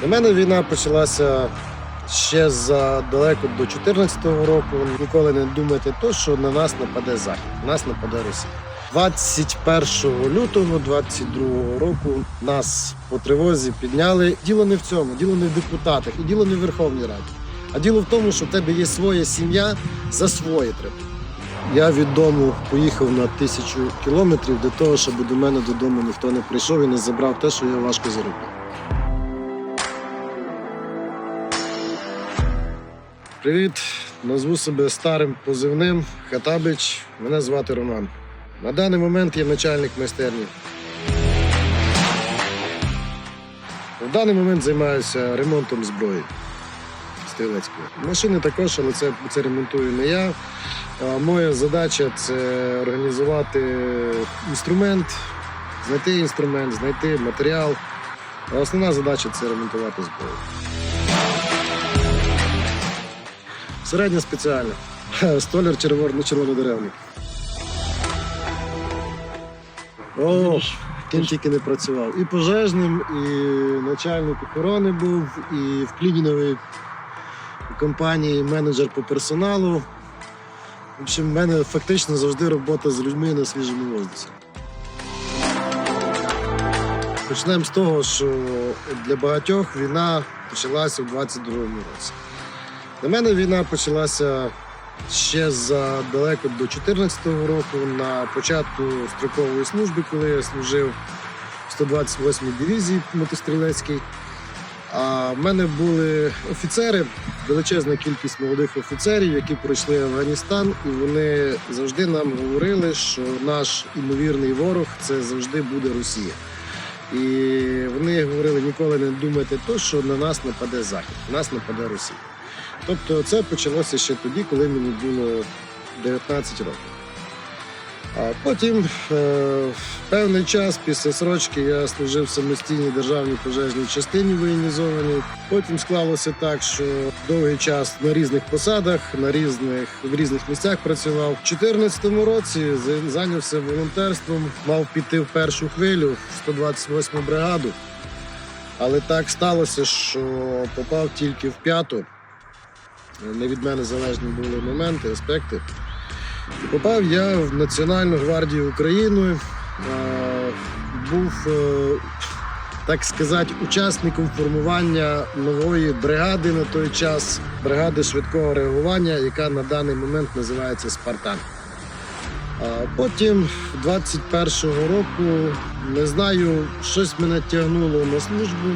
Для мене війна почалася ще задалеко до 2014 року. Ніколи не думайте то, що на нас нападе Захід, на нас нападе Росія. 21 лютого 22 року нас по тривозі підняли. Діло не в цьому, діло не в депутатах і діло не в Верховній Раді. А діло в тому, що в тебе є своя сім'я за своє треба. Я від дому поїхав на тисячу кілометрів для того, щоб до мене додому ніхто не прийшов і не забрав те, що я важко заробив. Привіт, назву себе старим позивним Хатабич. Мене звати Роман. На даний момент я начальник майстерні. В даний момент займаюся ремонтом зброї стрілецької. Машини також, але це, це ремонтую не я. А Моя задача це організувати інструмент, знайти інструмент, знайти матеріал. А основна задача це ремонтувати зброю. Середня спеціальна. Столяр червоно червонодеревник. О, ким тільки не працював. І пожежним, і начальник охорони був, і в клініновій компанії менеджер по персоналу. В общем, в мене фактично завжди робота з людьми на свіжому воздусі. Почнемо з того, що для багатьох війна почалася в 22-му році. Для мене війна почалася ще задалеко до 2014 року, на початку строкової служби, коли я служив в 128-й дивізії мотострілецькій. А в мене були офіцери, величезна кількість молодих офіцерів, які пройшли Афганістан, і вони завжди нам говорили, що наш імовірний ворог це завжди буде Росія. І вони говорили, ніколи не думайте то, що на нас нападе Захід, на нас нападе Росія. Тобто це почалося ще тоді, коли мені було 19 років. А потім е, певний час після срочки я служив в самостійній державній пожежній частині воєнізованій. Потім склалося так, що довгий час на різних посадах, на різних в різних місцях працював. У 2014 році зайнявся волонтерством, мав піти в першу хвилю в 128 бригаду. Але так сталося, що попав тільки в п'яту. Не від мене залежні були моменти, аспекти. Попав я в Національну гвардію України. Е, Був, е, так сказати, учасником формування нової бригади на той час, бригади швидкого реагування, яка на даний момент називається Спартан. Потім, 21-го року, не знаю, щось мене тягнуло на службу,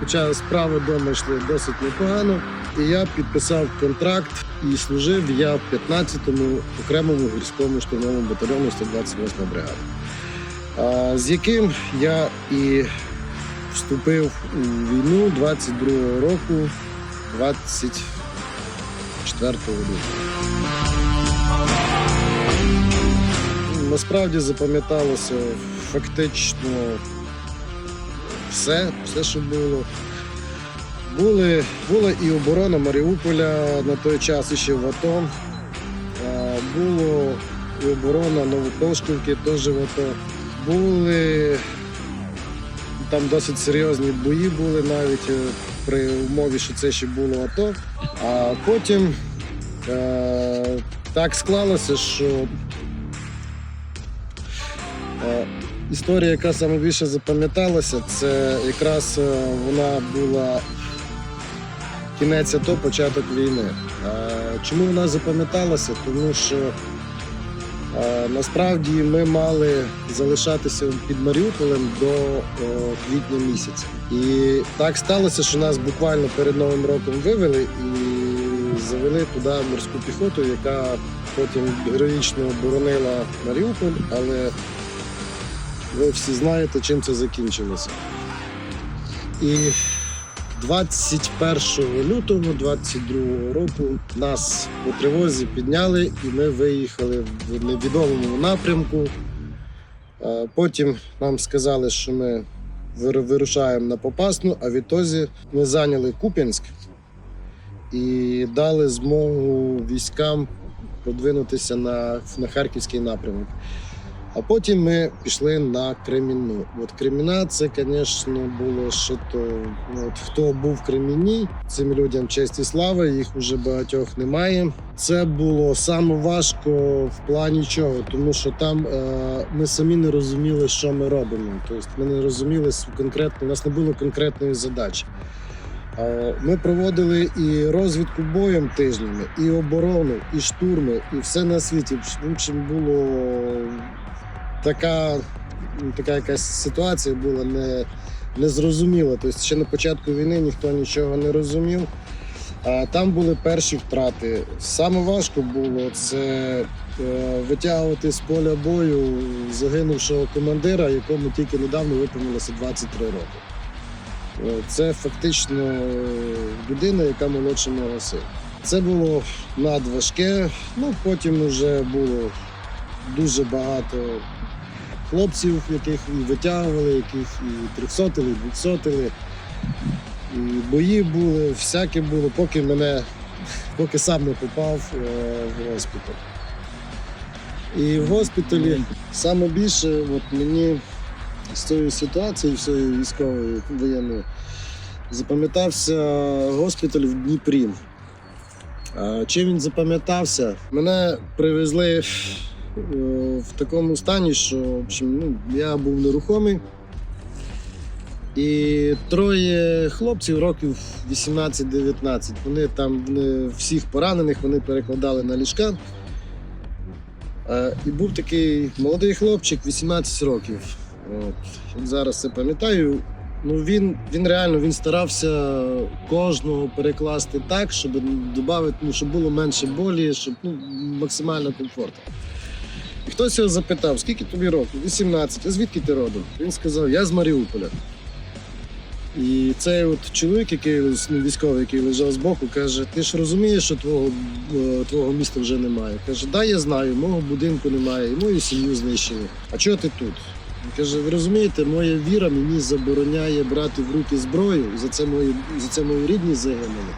хоча справи вдома йшли досить непогано. І я підписав контракт і служив я в 15-му окремому гірському штурмовому батальйону 128 бригада, а, з яким я і вступив у війну 22-го року, 24 лютого. Насправді запам'яталося фактично все, все, що було. Були, була і оборона Маріуполя на той час ще в АТО. Було і оборона Новопошківки теж в АТО. Були там досить серйозні бої були навіть е, при умові, що це ще було АТО. А потім е, так склалося, що історія, яка саме більше запам'яталася, це якраз е, вона була кінець АТО, початок війни. Е, Чому вона запам'яталася? Тому що е, насправді ми мали залишатися під Маріуполем до квітня місяця. І так сталося, що нас буквально перед Новим роком вивели і завели туди морську піхоту, яка потім героїчно оборонила Маріуполь, але ви всі знаєте, чим це закінчилося. І 21 лютого 22 року нас по тривозі підняли і ми виїхали в невідомому напрямку. Е, Потім нам сказали, що ми вирушаємо на Попасну, а відтоді ми зайняли Куп'янськ і дали змогу військам продвинутися на, на Харківський напрямок. А потім ми пішли на Кремінну. От Креміна це, звісно, було що то. ну, От хто був в Креміні, цим людям честь і слава, їх уже багатьох немає. Це було саме важко в плані чого, тому що там е, ми самі не розуміли, що ми робимо. Тобто ми не розуміли конкретно, у нас не було конкретної задачі. Ми проводили і розвідку боєм тижнями, і оборону, і штурми, і все на світі. Общем, було така, ну, така якась ситуація була не, незрозуміла. Тобто ще на початку війни ніхто нічого не розумів. А там були перші втрати. Саме важко було це е, витягувати з поля бою загинувшого командира, якому тільки недавно виповнилося 23 роки. Е, Це фактично е, людина, яка молодша мого сина. Це було надважке. Ну потім вже було дуже багато хлопців, яких і витягували, яких і трьохсотили, і двохсотили. І бої були, всяке було, поки мене, поки сам не попав е, в госпіталь. І в госпіталі саме більше от мені з цієї ситуації, всієї військової воєнної, запам'ятався госпіталь в Дніпрі. Чим він запам'ятався? Мене привезли в такому стані, що в общем, ну, я був нерухомий. І троє хлопців років 18-19. Вони там всіх поранених вони перекладали на ліжка. Е, І був такий молодий хлопчик, 18 років. От зараз це пам'ятаю. Ну він, він реально він старався кожного перекласти так, щоб додати, ну, щоб було менше болі, щоб ну, максимально комфортно. І хтось його запитав, скільки тобі років? 18. А звідки ти родом? Він сказав, я з Маріуполя. І цей от чоловік, який ну, військовий, який лежав збоку, каже: Ти ж розумієш, що твого, е, твого міста вже немає. Каже, да, я знаю, мого будинку немає, і мою сім'ю знищили. А чого ти тут? Він каже: ви розумієте, моя віра мені забороняє брати в руки зброю, і за це мої, за це мої рідні загинули.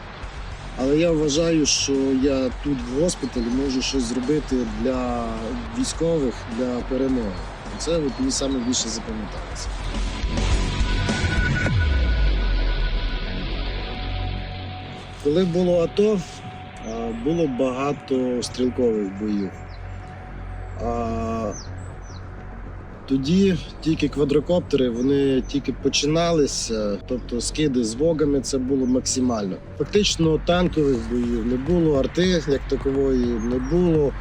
Але я вважаю, що я тут в госпіталі можу щось зробити для військових, для перемоги. Це от мені саме більше запам'яталося. Коли було АТО, було багато стрілкових боїв. А, Тоді тільки квадрокоптери вони тільки починалися, тобто скиди з вогами це було максимально. Фактично танкових боїв не було, арти як такової не було.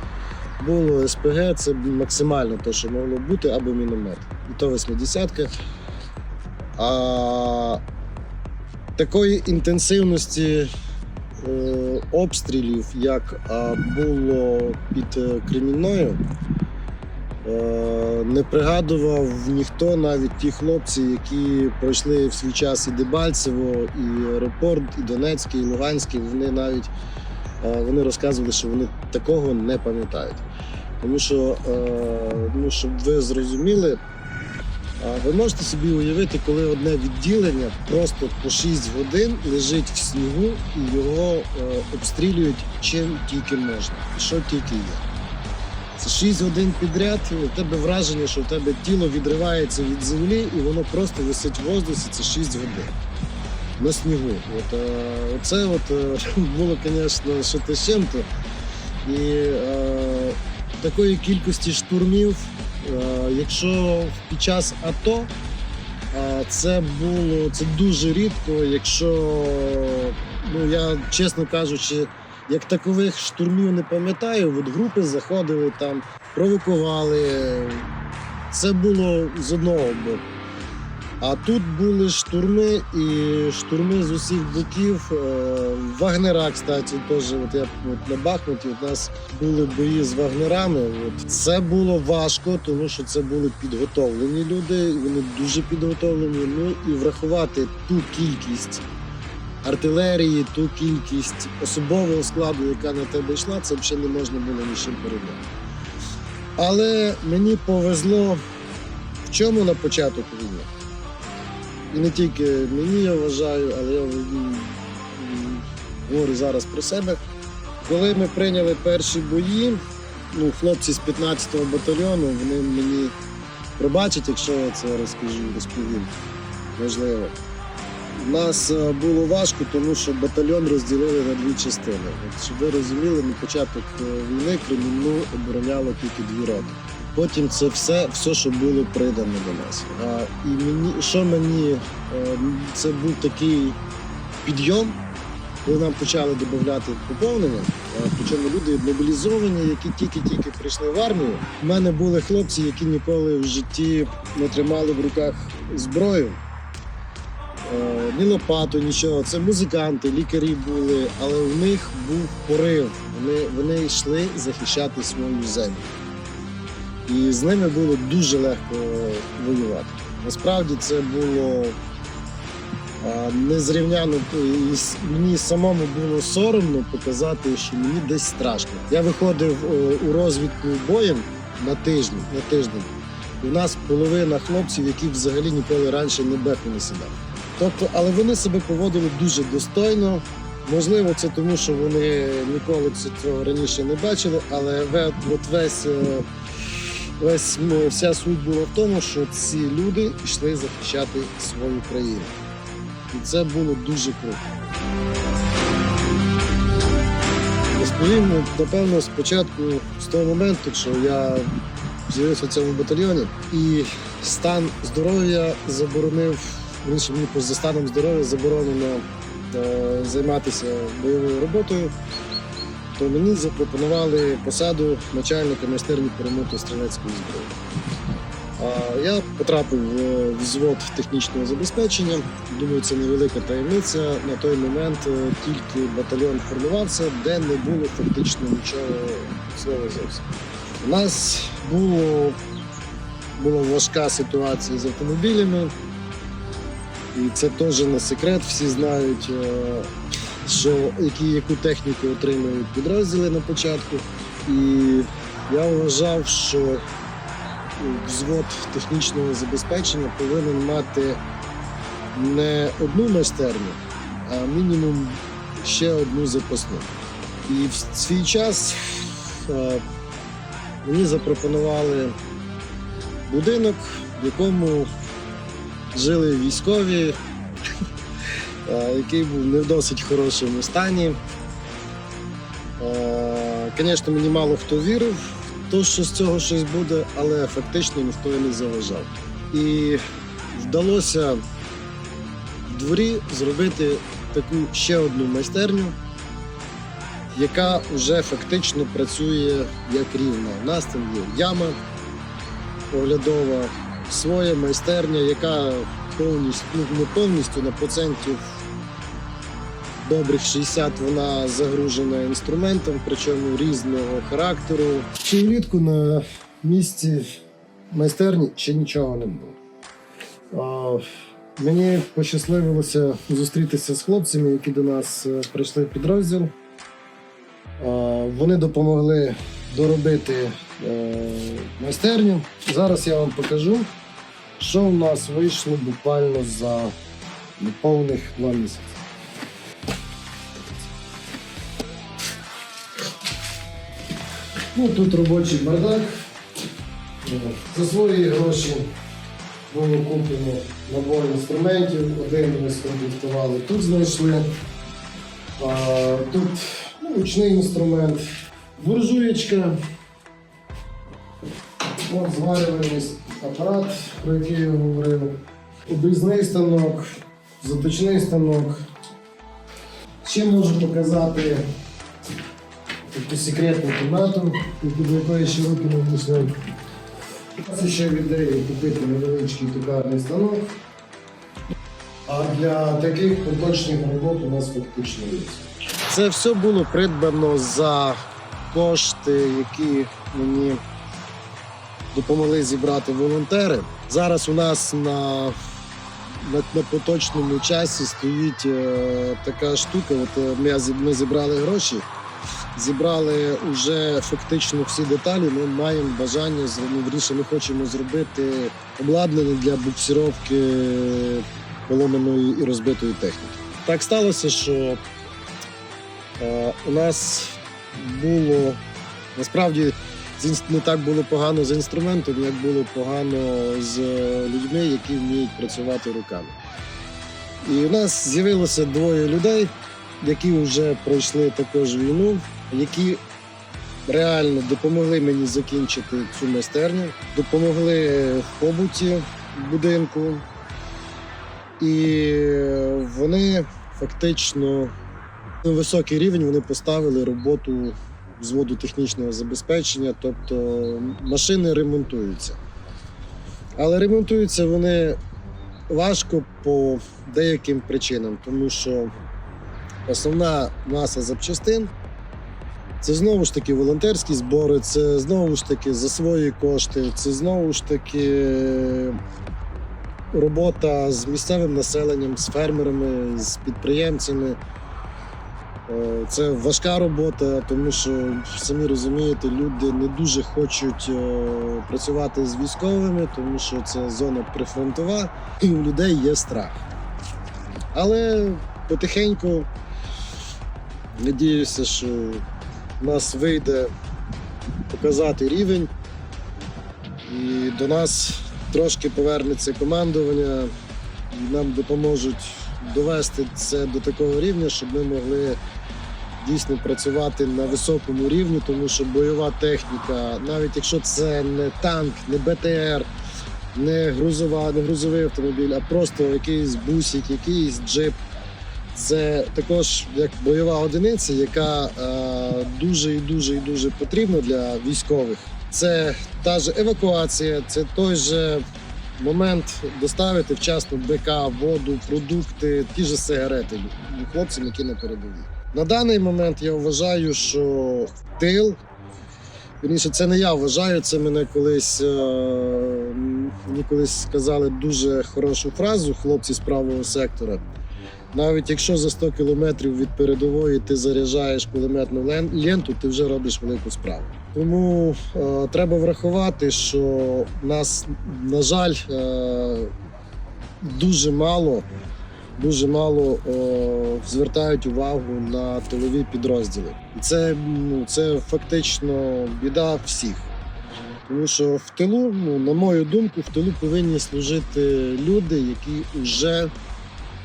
Було СПГ, це максимально те, що могло бути, або міномет. І то 80-ка. А такої інтенсивності е, обстрілів, як було під е, Кремінною, не пригадував ніхто, навіть ті хлопці, які пройшли в свій час і Дебальцево, і аеропорт, і Донецький, і Луганський. Вони навіть е, вони розказували, що вони такого не пам'ятають. Тому що, е, ну, щоб ви зрозуміли, Ви можете собі уявити, коли одне відділення просто по 6 годин лежить в снігу і його е, обстрілюють чим тільки можна, що тільки є. Це 6 годин підряд, у тебе враження, що в тебе тіло відривається від землі, і воно просто висить в воздусі. Це 6 годин на снігу. От, е, оце от, е, було, звісно, що те з чим-то. І е, такої кількості штурмів. Е, Якщо під час АТО е, це було це дуже рідко, якщо ну я чесно кажучи, як такових штурмів не пам'ятаю, от групи заходили там, провокували. Це було з одного боку. А тут були штурми і штурми з усіх боків. Е, Вагнера, кстати, теж. От я от на Бахмуті у нас були бої з вагнерами. От це було важко, тому що це були підготовлені люди. Вони дуже підготовлені. Ну і врахувати ту кількість артилерії, ту кількість особового складу, яка на тебе йшла, це взагалі не можна було нічим порівняти. Але мені повезло в чому на початок війни. І не тільки мені я вважаю, але я говорю зараз про себе. Коли ми прийняли перші бої, ну, хлопці з 15-го батальйону, вони мені пробачать, якщо я це розкажу, розповім. Можливо. Нас е, було важко, тому що батальйон розділили на дві частини. От, щоб ви розуміли, на початок е, війни Кремінну обороняло тільки дві роти. Потім це все, все, що було придано до нас. А, і мені, що мені, е, це був такий підйом, коли нам почали додати поповнення, причому люди мобілізовані, які тільки-тільки прийшли в армію. У мене були хлопці, які ніколи в житті не тримали в руках зброю. Е, Ні лопату, нічого. Це музиканти, лікарі були, але в них був порив. Вони, вони йшли захищати свою землю. І з ними було дуже легко воювати. Насправді це було а, незрівняно. І мені самому було соромно показати, що мені десь страшно. Я виходив е, у розвідку боєм на тиждень, на тиждень. В нас половина хлопців, які взагалі ніколи раніше не беху сідали. Тобто, але вони себе поводили дуже достойно. Можливо, це тому, що вони ніколи цього раніше не бачили, але от весь, е, весь вся суть була в тому, що ці люди йшли захищати свою країну. І це було дуже круто. Розповім, напевно, спочатку з того моменту, що я з'явився в цьому батальйоні, і стан здоров'я заборонив, інше мені поза станом здоров'я заборонено е, займатися бойовою роботою, то мені запропонували посаду начальника майстерні по стрілецької зброї. Я потрапив в взвод технічного забезпечення. Думаю, це невелика таємниця. На той момент е, тільки батальйон формувався, де не було фактично нічого слова зовсім. У нас було, була важка ситуація з автомобілями, і це теж не секрет. Всі знають, е, що які, яку техніку отримують підрозділи на початку. І я вважав, що взвод технічного забезпечення повинен мати не одну майстерню, а мінімум ще одну запасну. І в свій час е, мені запропонували будинок, в якому жили військові, е, який був не в досить хорошому стані. Е, Звісно, мені мало хто вірив, в що з цього щось буде, але фактично ніхто не заважав. І вдалося в дворі зробити таку ще одну майстерню, яка вже фактично працює як рівна. У нас там є яма оглядова, своя майстерня, яка повністю, ну не повністю на процентів добрих 60 вона загружена інструментом, причому різного характеру. Ще влітку на місці майстерні ще нічого не було. А, Мені пощасливилося зустрітися з хлопцями, які до нас е, прийшли в підрозділ. А, Вони допомогли доробити е, майстерню. Зараз я вам покажу, що у нас вийшло буквально за неповних два місяці. Ну, тут робочий бардак. За свої гроші було куплено набор інструментів. Один ми скомплектували, тут знайшли. А, тут ну, ручний інструмент, буржуєчка, от зварювальний апарат, про який я говорив, обрізний станок, заточний станок. Ще можу показати таку секретну кімнату, до якої ще не впускають. Це ще в ідеї купити невеличкий токарний станок. А для таких поточних робот у нас фактично є. Це все було придбано за кошти, які мені допомогли зібрати волонтери. Зараз у нас на, на, на поточному часі стоїть е, така штука. От е, ми, ми зібрали гроші зібрали вже фактично всі деталі. Ми маємо бажання ну, вірніше, ми хочемо зробити обладнання для буксировки поломаної і розбитої техніки. Так сталося, що е, у нас було насправді не так було погано з інструментом, як було погано з е, людьми, які вміють працювати руками. І у нас з'явилося двоє людей, які вже пройшли також війну, які реально допомогли мені закінчити цю майстерню, допомогли в побуті будинку. І вони фактично високий рівень вони поставили роботу взводу технічного забезпечення, тобто машини ремонтуються. Але ремонтуються вони важко по деяким причинам, тому що основна маса запчастин це знову ж таки волонтерські збори, це знову ж таки за свої кошти, це знову ж таки робота з місцевим населенням, з фермерами, з підприємцями. Е, Це важка робота, тому що самі розумієте, люди не дуже хочуть е, працювати з військовими, тому що це зона прифронтова, і у людей є страх. Але потихеньку надіюся, що в нас вийде показати рівень, і до нас трошки повернеться командування, і нам допоможуть довести це до такого рівня, щоб ми могли дійсно працювати на високому рівні, тому що бойова техніка, навіть якщо це не танк, не БТР, не грузова, не грузовий автомобіль, а просто якийсь бусик, якийсь джип. Це також як бойова одиниця, яка е, дуже і дуже і дуже потрібна для військових. Це та ж евакуація, це той же момент доставити вчасно БК, воду, продукти, ті ж сигарети хлопцям, які на передовій. На даний момент я вважаю, що тил. Вірніше, це не я вважаю, це мене колись е, мені колись сказали дуже хорошу фразу хлопці з правого сектора. Навіть якщо за 100 кілометрів від передової ти заряджаєш кулеметну ленту, ти вже робиш велику справу. Тому е, треба врахувати, що нас, на жаль, е, дуже мало, дуже мало е, звертають увагу на тилові підрозділи. Це, ну, це фактично біда всіх. Тому що в тилу, ну, на мою думку, в тилу повинні служити люди, які вже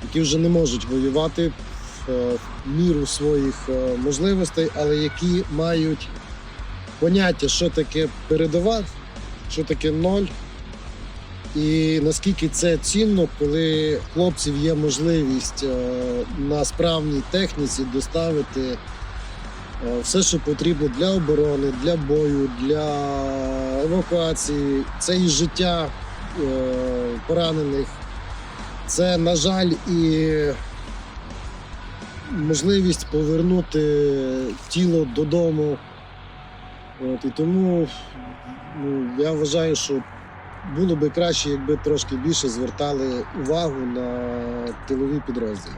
які вже не можуть воювати в, е, в міру своїх е, можливостей, але які мають поняття, що таке передова, що таке ноль. І наскільки це цінно, коли хлопців є можливість е, на справній техніці доставити е, все, що потрібно для оборони, для бою, для евакуації, це і життя е, поранених, це, на жаль, і можливість повернути тіло додому. От, і тому ну, я вважаю, що було би краще, якби трошки більше звертали увагу на тилові підрозділи.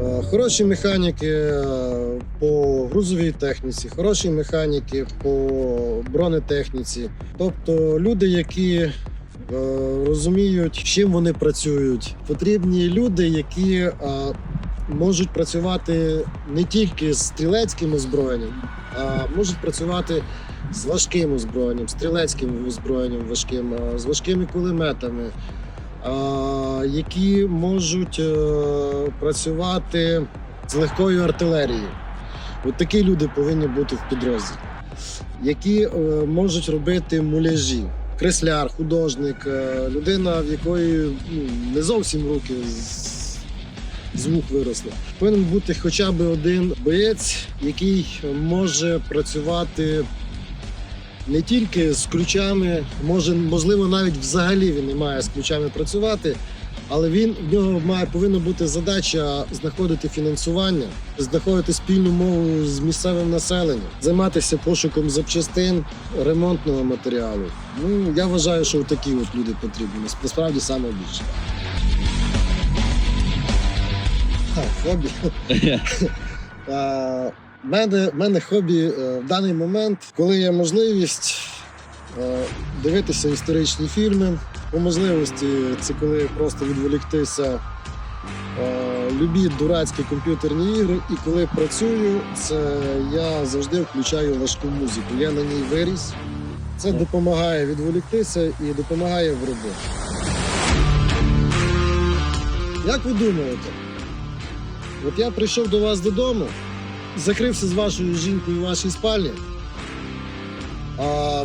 Е, Хороші механіки е, по грузовій техніці, хороші механіки по бронетехніці. Тобто люди, які е, розуміють, чим вони працюють. Потрібні люди, які можуть працювати не тільки з стрілецьким озброєнням, можуть працювати з важким озброєнням, стрілецьким озброєнням важким, з важкими кулеметами, які можуть е, працювати з легкою артилерією. От такі люди повинні бути в підрозділі, які е, можуть робити муляжі. Кресляр, художник, е, людина, в якої ну, не зовсім руки з, з вух виросли. Повинен бути хоча б один боєць, який може працювати не тільки з ключами, може, можливо, навіть взагалі він не має з ключами працювати, але він в нього має повинна бути задача знаходити фінансування, знаходити спільну мову з місцевим населенням, займатися пошуком запчастин, ремонтного матеріалу. Ну я вважаю, що такі от люди потрібні. Насправді саме більше. Хобі. В мене, мене хобі е, в даний момент, коли є можливість е, дивитися історичні фільми. По можливості, це коли просто відволіктися е, любі дурацькі комп'ютерні ігри, і коли працюю, це я завжди включаю важку музику. Я на ній виріс. Це допомагає відволіктися і допомагає в роботі. Як ви думаєте? От я прийшов до вас додому, закрився з вашою жінкою в вашій спальні,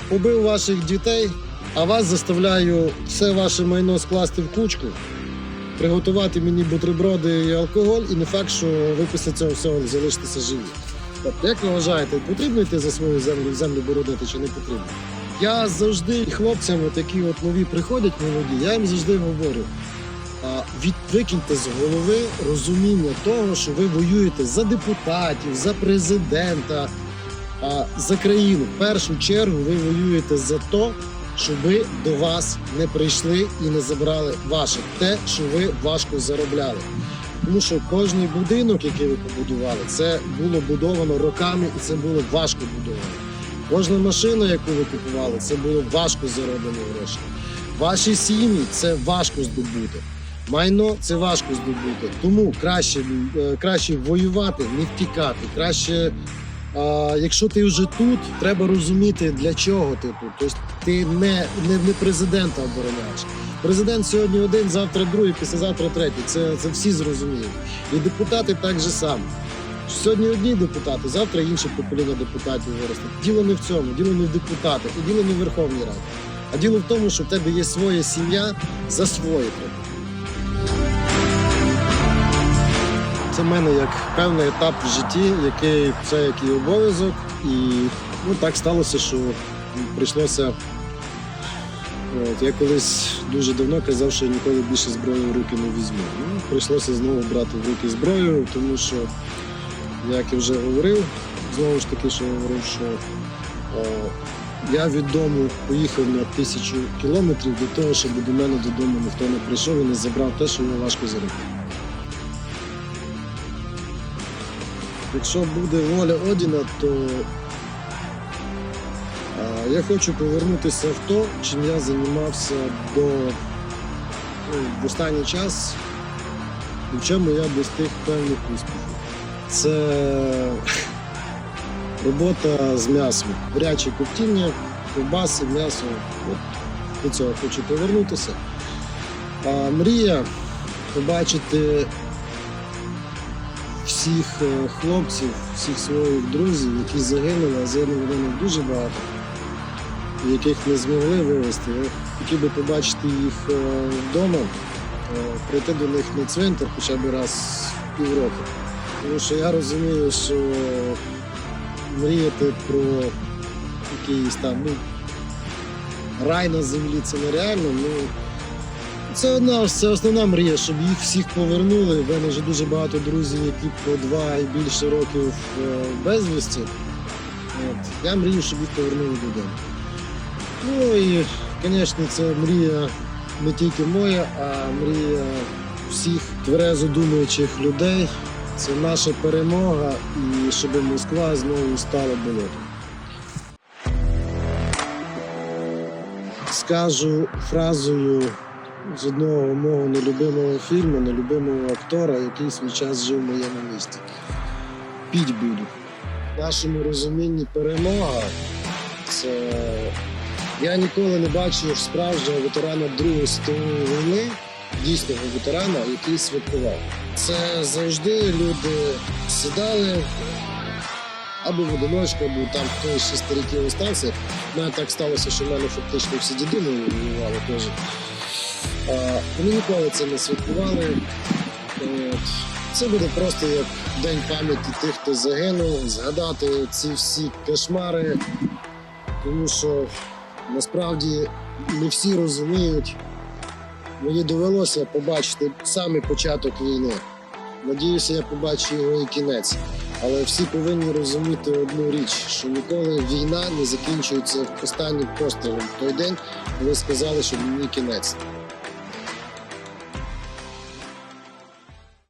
побив ваших дітей, а вас заставляю все ваше майно скласти в кучку, приготувати мені бутерброди і алкоголь, і не факт, що ви після цього всього залишитеся живі. От, як ви вважаєте, потрібно йти за свою землю, землю бородити чи не потрібно? Я завжди хлопцям, такі от нові приходять молоді, я їм завжди говорю. А, з голови розуміння того, що ви воюєте за депутатів, за президента, за країну. В першу чергу ви воюєте за те, щоб до вас не прийшли і не забрали ваше те, що ви важко заробляли. Тому що кожний будинок, який ви побудували, це було будовано роками і це було важко будовано. Кожна машина, яку ви купували, це було важко зароблені гроші. Ваші сім'ї це важко здобути. Майно це важко здобути. Тому краще, е, краще воювати, не втікати. Краще, а, якщо ти вже тут, треба розуміти, для чого ти тут. Тобто ти не, не, не президента обороняєш. Президент сьогодні один, завтра другий, післязавтра третій. Це, це всі зрозуміють. І депутати так же само. Сьогодні одні депутати, завтра інше покоління депутатів виросте. Діло не в цьому, діло не в депутатах, і діло не в Верховній Раді. А діло в тому, що в тебе є своя сім'я за своє треба. В мене як певний етап в житті, який це як і обов'язок, і ну, так сталося, що прийшлося. От, я колись дуже давно казав, що я ніколи більше зброю в руки не візьму. Ну, прийшлося знову брати в руки зброю, тому що, як я вже говорив, знову ж таки, що я говорив, що е, я від поїхав на тисячу кілометрів для того, щоб до мене додому ніхто не прийшов і не забрав те, що я важко заробив. Якщо буде воля Одіна, то я хочу повернутися в то, чим я займався до ну, в останній час, і в чому я достиг певних успіхів. Це робота з м'ясом, гаряче коптіння, ковбаси, м'ясо. От до цього хочу повернутися. А мрія побачити всіх е, хлопців, всіх своїх друзів, які загинули, а загинули вони дуже багато, яких не змогли вивезти. Я хотів би побачити їх е, вдома, е, прийти до них на цвинтар хоча б раз в півроку. Тому що я розумію, що мріяти про якийсь там ну, рай на землі це нереально. Ну, це одна це основна мрія, щоб їх всіх повернули. В мене вже дуже багато друзів, які по два і більше років е, безвісті. От. Я мрію, щоб їх повернули додому. Ну і, звісно, це мрія не тільки моя, а мрія всіх тверезо думаючих людей. Це наша перемога, і щоб Москва знову стала болотом. Скажу фразою з одного мого нелюбимого фільму, нелюбимого актора, який свій час жив в моєму місті. Піть буду. В нашому розумінні перемога це я ніколи не бачив справжнього ветерана Другої світової війни, дійсного ветерана, який святкував. Це завжди люди сідали або в одиночку, або там хтось ще стариків остався. У мене так сталося, що в мене фактично всі діди воювали теж. Вони ніколи це не святкували. Це буде просто як день пам'яті тих, хто загинув, згадати ці всі кошмари, тому що насправді не всі розуміють. Мені довелося побачити саме початок війни. Надіюся, я побачу його і кінець. Але всі повинні розуміти одну річ, що ніколи війна не закінчується останнім пострілом в той день, коли сказали, що мені кінець.